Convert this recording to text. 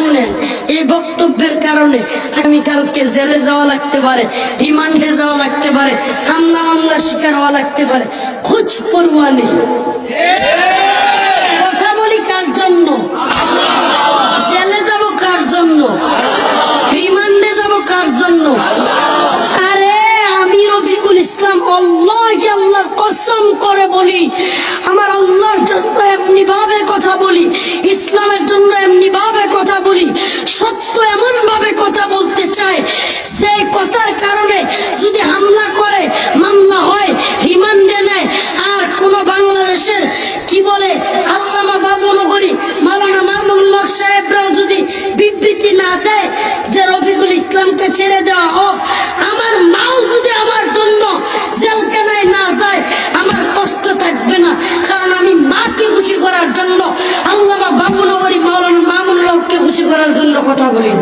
শুনেন, এই বক্তব্যের কারণে আগামীকালকে জেলে যাওয়া লাগতে পারে, রিমান্ডে যাওয়া লাগতে পারে, হামলা মামলা শিকার হওয়া লাগতে পারে, খোঁজ পড়ুয়া নেই। কথা বলি কার জন্য? জেলে যাব কার জন্য? রিমান্ডে যাব কার জন্য? আরে আমি রফিকুল ইসলাম আল্লাহ আল্লাহর কসম করে বলি, আমার আল্লাহর জন্য এমনি ভাবে কথা বলি কথার কারণে যদি হামলা করে, মামলা হয়, রিমান্ডে নেয়, আর কোন বাংলাদেশের, কি বলে, আল্লামা বাবুনগরী মালানা মামুন হক সাহেবরাও যদি বিবৃতি না দেয় যে রফিকুল ইসলামকে ছেড়ে দেওয়া হোক, আমার মাও যদি আমার জন্য জেলখানায় না যায়, আমার কষ্ট থাকবে না। কারণ আমি মাকে খুশি করার জন্য, আল্লামা বাবুনগরী মাওলানা মামুন হককে খুশি করার জন্য কথা বলি।